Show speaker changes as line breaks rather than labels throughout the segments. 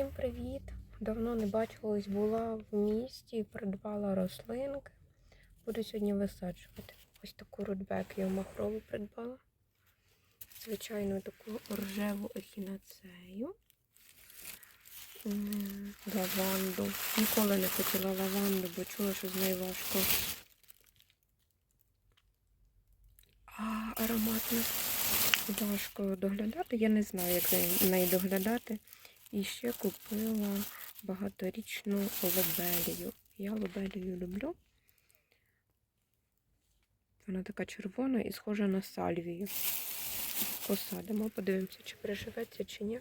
Всім привіт! Давно не бачилась, була в місті, і придбала рослинки. Буду сьогодні висаджувати. Ось таку рудбекію махрову придбала. Звичайно, таку рожеву ехінацею. Лаванду. Ніколи не хотіла лаванду, бо чула, що з нею важко. А ароматно важко доглядати. Я не знаю, як за нею доглядати. І ще купила багаторічну лобелію. Я лобелію люблю. Вона така червона і схожа на сальвію. Посадимо, подивимося, чи приживеться, чи ні.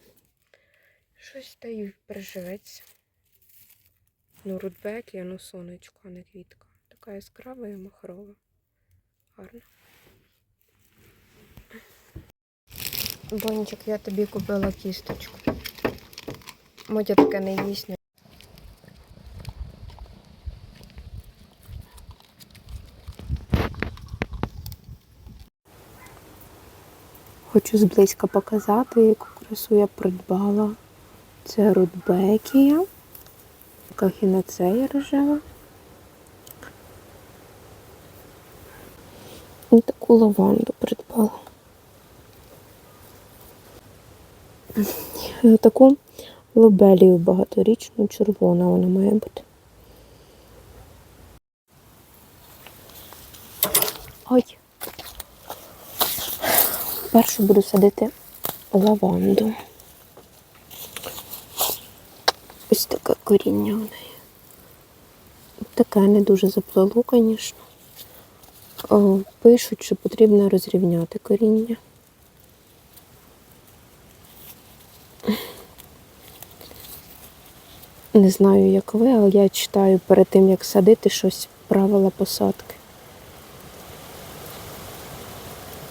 Щось та й приживеться. Ну, рудбекія, ну сонечко, а не квітка. Така яскрава і махрова. Гарна. Бончик, я тобі купила кісточку. Мотя таке не їсть. Хочу зблизька показати, яку красу я придбала. Це рудбекія, така хінацея рожева. І таку лаванду придбала. Таку лобелію багаторічну, червона вона має бути. Ой. Першу буду садити лаванду. Ось таке коріння в неї. Таке не дуже заплило, звісно. Пишуть, що потрібно розрівняти коріння. Не знаю, як ви, але я читаю перед тим, як садити щось правила посадки.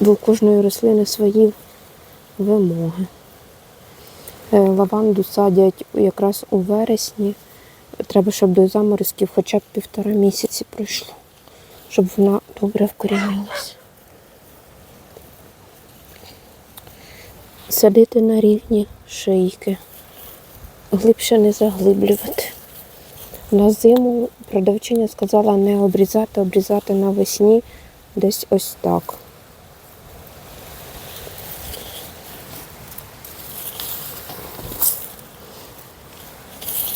Бо у кожної рослини свої вимоги. Е, Лаванду садять якраз у вересні. Треба, щоб до заморозків хоча б півтора місяці пройшло, щоб вона добре вкорінилася. Садити на рівні шийки глибше не заглиблювати. На зиму продавчиня сказала не обрізати, обрізати навесні десь ось так.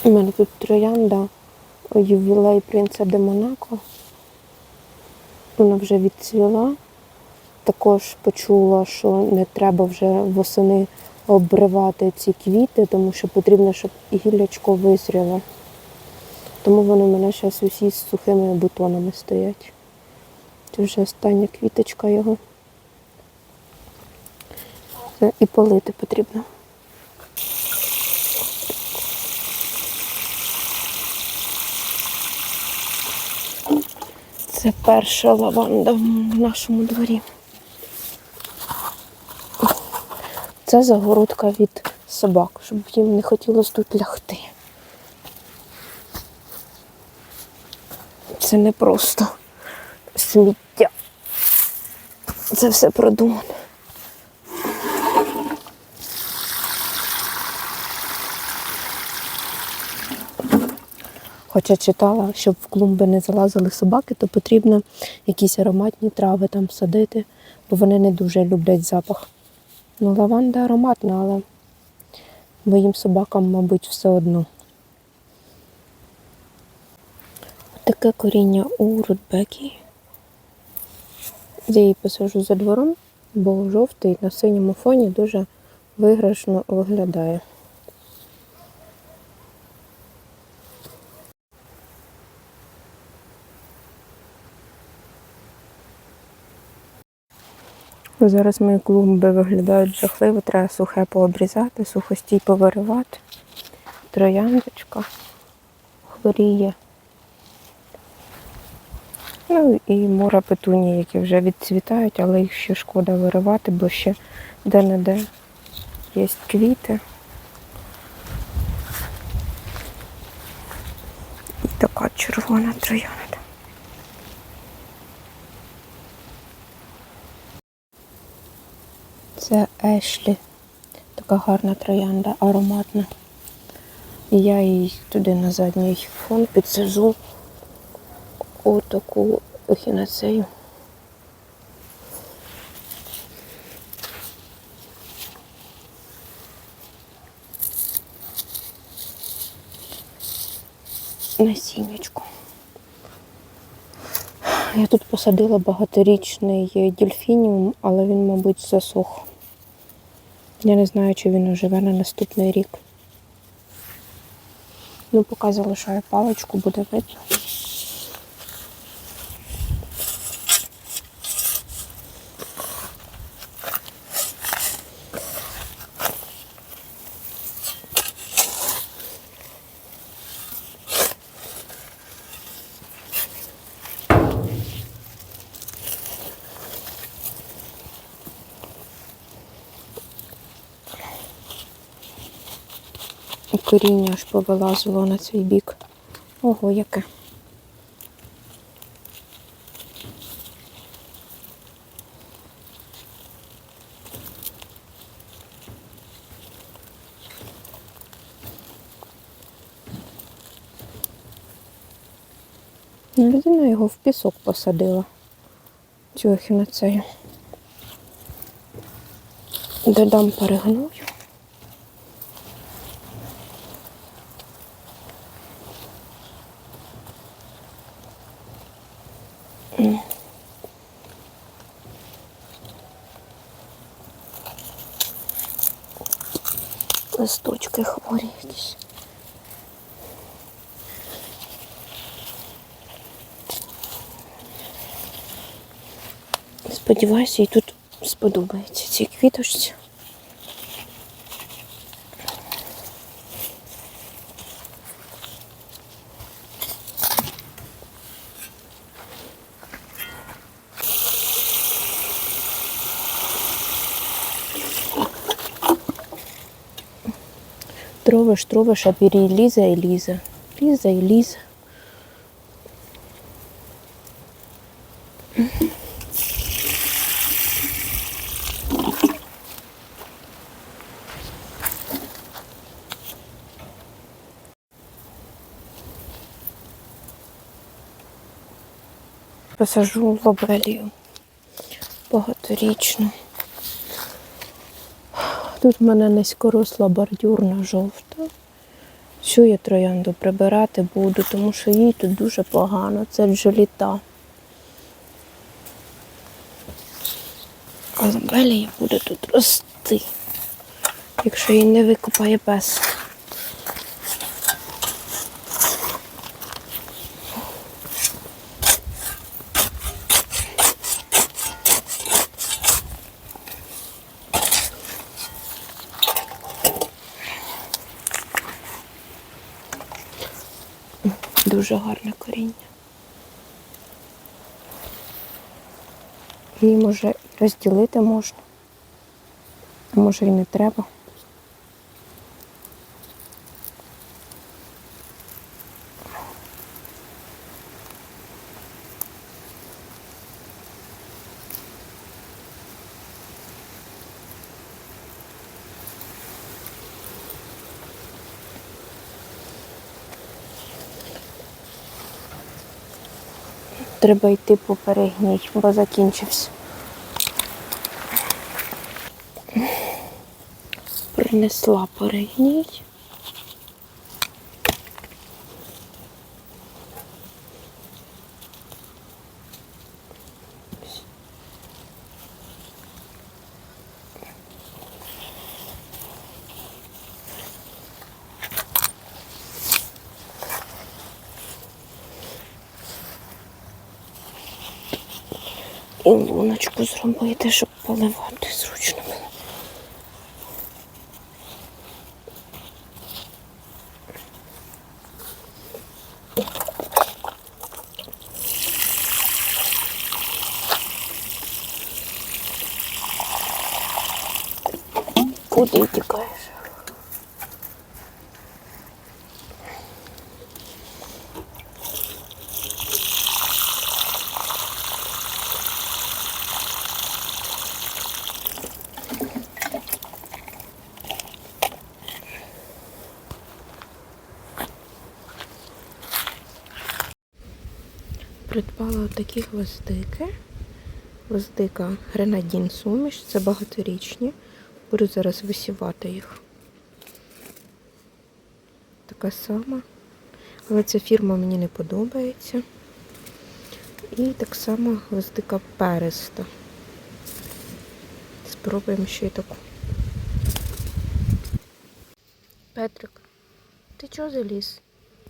У мене тут троянда ювілей принца де Монако. Вона вже відцвіла. Також почула, що не треба вже восени обривати ці квіти, тому що потрібно, щоб гіллячко визріло. Тому вони в мене зараз усі з сухими бутонами стоять. Це вже остання квіточка його. І полити потрібно. Це перша лаванда в нашому дворі. Це загородка від собак, щоб їм не хотілося тут лягти. Це не просто сміття. Це все продумано. Хоча читала, щоб в клумби не залазили собаки, то потрібно якісь ароматні трави там садити, бо вони не дуже люблять запах. Ну, лаванда ароматна, але моїм собакам, мабуть, все одно. Таке коріння у рудбекі. Я її посажу за двором, бо жовтий на синьому фоні дуже виграшно виглядає. Зараз мої клумби виглядають жахливо, треба сухе пообрізати, сухостій повиривати. Трояндочка хворіє. Ну і мура петуні, які вже відцвітають, але їх ще шкода виривати, бо ще де-не-де є квіти. І така червона троянда. Це Ешлі. Така гарна троянда, ароматна. І я їй туди на задній фон підсажу отаку ехінацею. Насіннячку. Я тут посадила багаторічний дельфініум, але він, мабуть, засох. Я не знаю, чи він оживе на наступний рік. Ну, поки залишаю паличку, буде видно. Коріння аж повилазило на цей бік. Ого, яке. Ну, Людина його в пісок посадила. Цю ехінацею. Додам перегную. Сподіваюся, їй тут сподобається цій квіточці. Тровиш, тровиш, а пірій лізе і лізе. Лізе і лізе. Посажу лобелію багаторічну. Тут в мене низькоросла бордюрна жовта. Цю я троянду прибирати буду, тому що їй тут дуже погано. Це вже літа. А лобелія буде тут рости, якщо її не викопає пес. Дуже гарне коріння. Її може розділити можна, а може і не треба. Треба йти по перегній, бо закінчився. Принесла перегній. І луночку зробити, щоб поливати зручно Придбала такі гвоздики. Гвоздика гренадін суміш, це багаторічні. Буду зараз висівати їх. Така сама. Але ця фірма мені не подобається. І так само гвоздика переста. Спробуємо ще й таку. Петрик, ти чого заліз?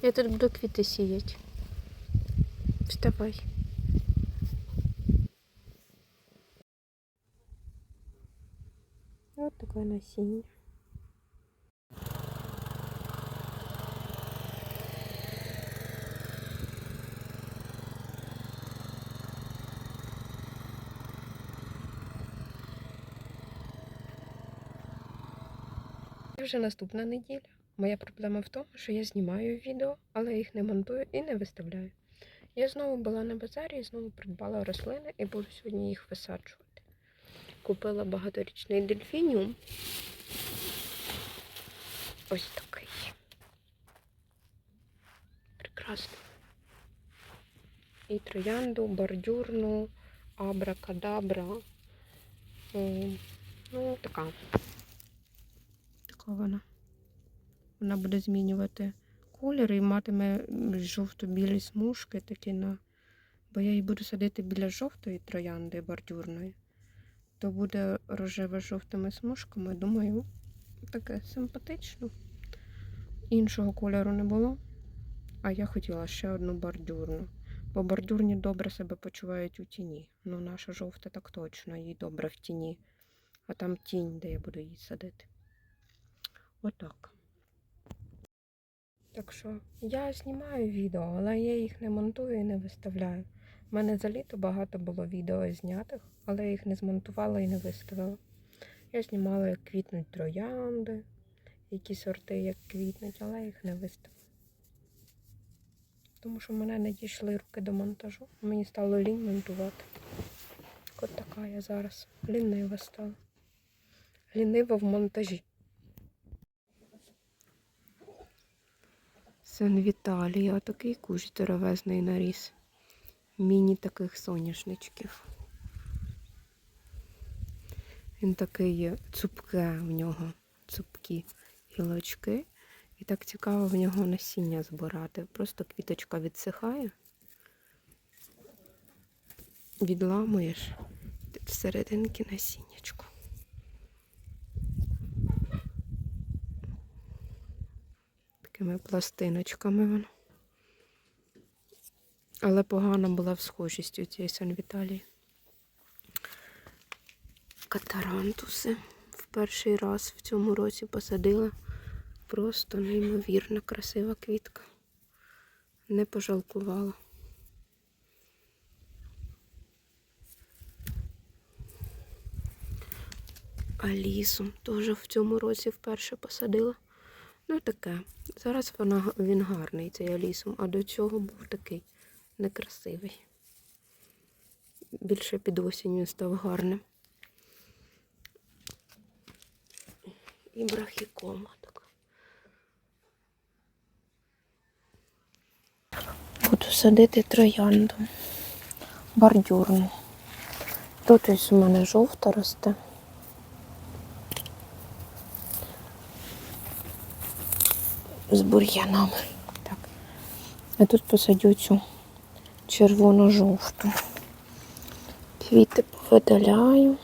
Я тут буду квіти сіяти. Вставай. Вот такое насіння. Вже наступна неділя. Моя проблема в тому, що я знімаю відео, але їх не монтую і не виставляю. Я знову була на базарі і знову придбала рослини і буду сьогодні їх висаджувати. Купила багаторічний дельфініум. Ось такий. Прекрасно. І троянду, бордюрну, абракадабра. Ну, така. Така вона. Вона буде змінювати колір і матиме жовто-білі смужки такі на. Бо я її буду садити біля жовтої троянди бордюрної. То буде рожева з жовтими смужками. Думаю, таке симпатично. Іншого кольору не було. А я хотіла ще одну бордюрну. Бо бордюрні добре себе почувають у тіні. Ну, наша жовта так точно, їй добре в тіні. А там тінь, де я буду її садити. Отак. Так що я знімаю відео, але я їх не монтую і не виставляю. У мене за літо багато було відео знятих, але я їх не змонтувала і не виставила. Я знімала, як квітнуть троянди, які сорти як квітнуть, але я їх не виставила. Тому що в мене не дійшли руки до монтажу. Мені стало лінь монтувати. От така я зараз. Лінива стала. Лінива в монтажі. Сен Віталія, такий кущ здоровезний наріс. Міні таких соняшничків. Він такий цупке в нього, цупкі гілочки. І так цікаво в нього насіння збирати. Просто квіточка відсихає, відламуєш всерединки насіннячку. Такими пластиночками воно. Але погана була в схожість у цієї Сан Віталії. Катарантуси в перший раз в цьому році посадила. Просто неймовірно красива квітка. Не пожалкувала. Алісу теж в цьому році вперше посадила. Ну таке. Зараз вона, він гарний, цей алісум, а до цього був такий некрасивий. Більше під осінь він став гарним. І брахікома така. Буду садити троянду. Бордюрну. Тут ось у мене жовта росте. З бур'янами. Так. А тут посадю цю червоно-жовту. Квіти повидаляю.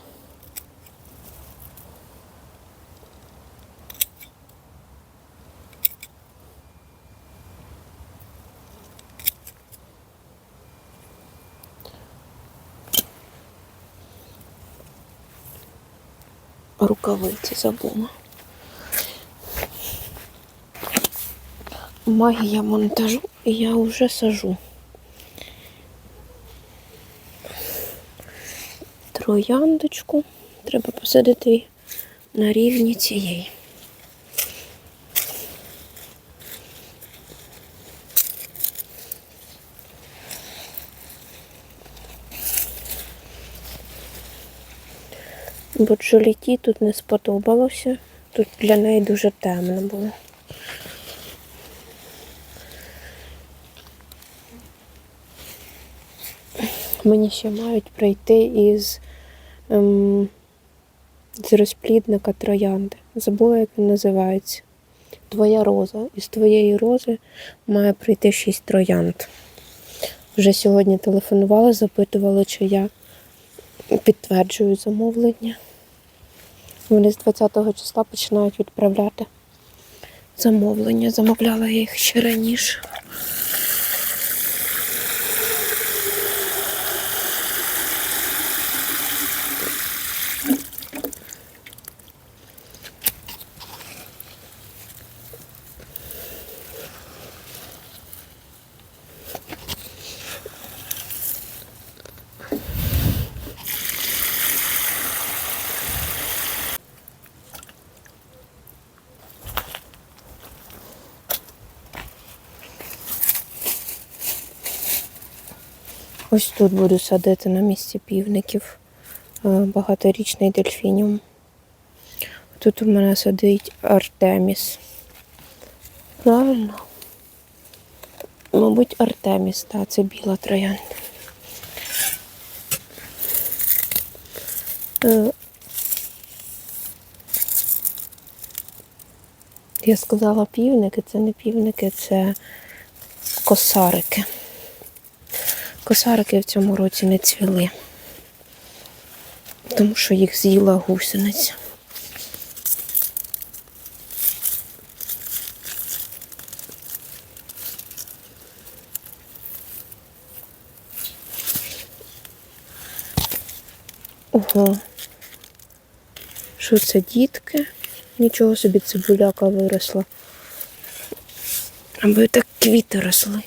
Рукавиці забула. Магія монтажу, і я вже сажу. Трояндочку. Треба посадити на рівні цієї. Бо Джоліті тут не сподобалося. Тут для неї дуже темно було. Мені ще мають прийти із, ем, з розплідника троянди. Забула, як він називається. Твоя роза. Із твоєї рози має прийти шість троянд. Вже сьогодні телефонували, запитували, чи я підтверджую замовлення. Вони з 20-го числа починають відправляти замовлення. Замовляла я їх ще раніше. Ось тут буду садити на місці півників е, багаторічний дельфініум. Тут у мене сидить Артеміс. Правильно? Мабуть, Артеміс, так, це біла троянда. Е, Я сказала півники, це не півники, це косарики. Косарики в цьому році не цвіли, тому що їх з'їла гусениця. Ого. Що це дітки? Нічого собі цибуляка виросла. Аби так квіти росли.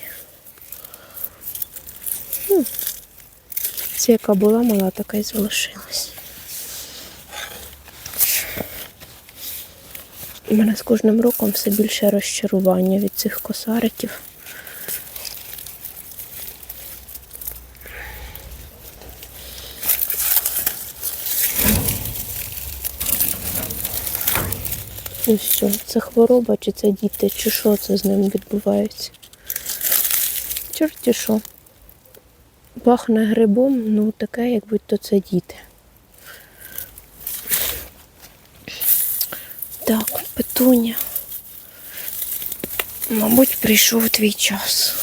Це яка була мала, така й залишилась. У мене з кожним роком все більше розчарування від цих косариків. І що, це хвороба, чи це діти, чи що це з ним відбувається? Чорті що. Пахне грибом, ну таке, як будь-то це діти. Так, петуня. Мабуть, прийшов твій час.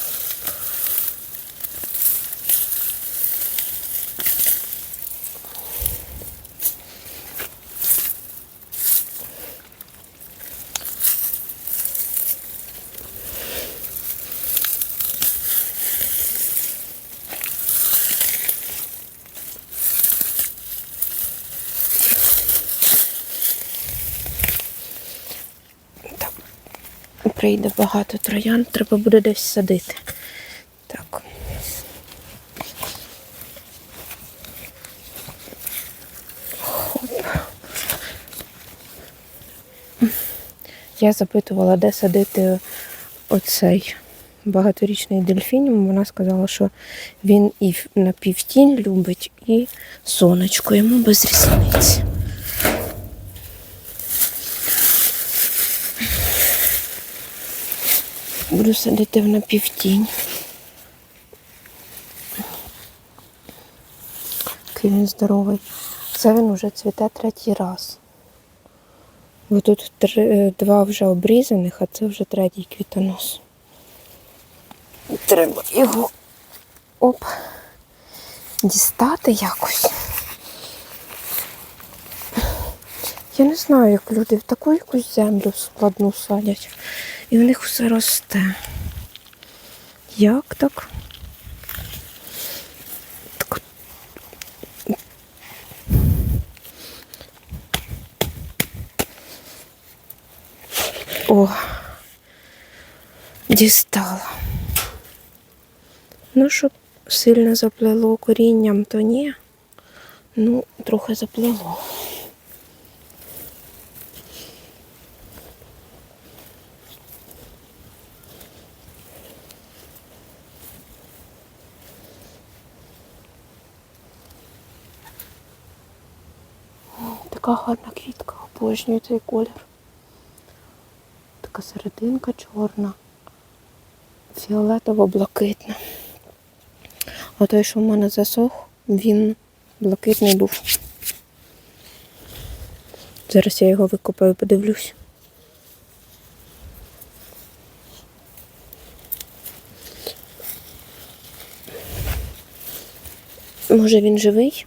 Прийде багато троян, треба буде десь садити. Так. Хоп. Я запитувала, де садити оцей багаторічний дельфініум. Вона сказала, що він і на півтінь любить, і сонечко йому без різниці. Буду садити в напівтінь. Який він здоровий. Це він уже цвіте третій раз. Бо тут три, е, два вже обрізаних, а це вже третій квітонос. Треба його оп, дістати якось. Я не знаю, як люди в таку якусь землю складну садять. І в них все росте. Як так? Так. О, дістала. Ну, щоб сильно заплело корінням, то ні. Ну, трохи заплело. Така квітка, обожнюю цей колір. Така серединка чорна, фіолетово-блакитна. А той, що в мене засох, він блакитний був. Зараз я його викопаю, подивлюсь. Може він живий,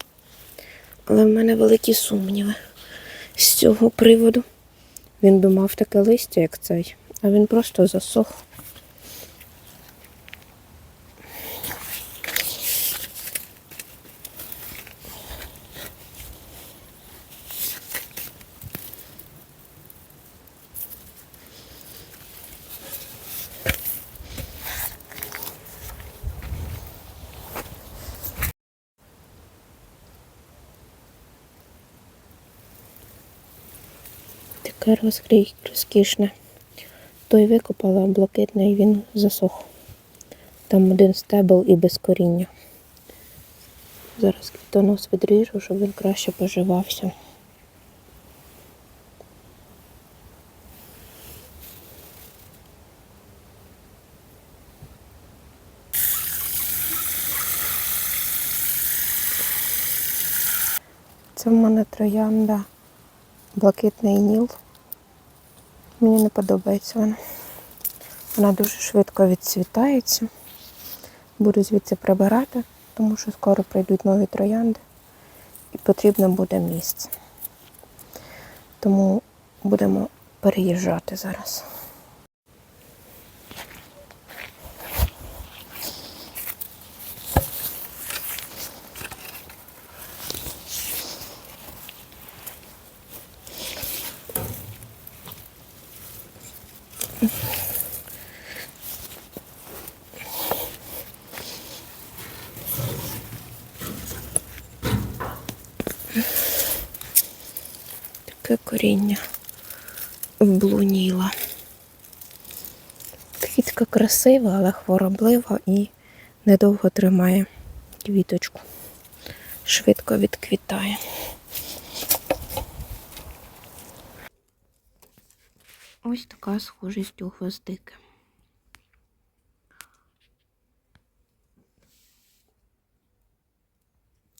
але в мене великі сумніви з цього приводу. Він би мав таке листя, як цей, а він просто засох. Розкрій, розкішне. Той викопала, блакитний він засох. Там один стебел і без коріння. Зараз квітонос відріжу, щоб він краще поживався. Це в мене троянда блакитний ніл. Мені не подобається вона. Вона дуже швидко відцвітається. Буду звідси прибирати, тому що скоро прийдуть нові троянди і потрібно буде місце. Тому будемо переїжджати зараз. Таке коріння вблуніла. Квітка красива, але хвороблива і недовго тримає квіточку. Швидко відквітає. Ось така схожість у гвоздики.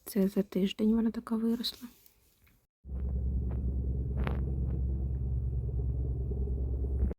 Це за тиждень вона така виросла.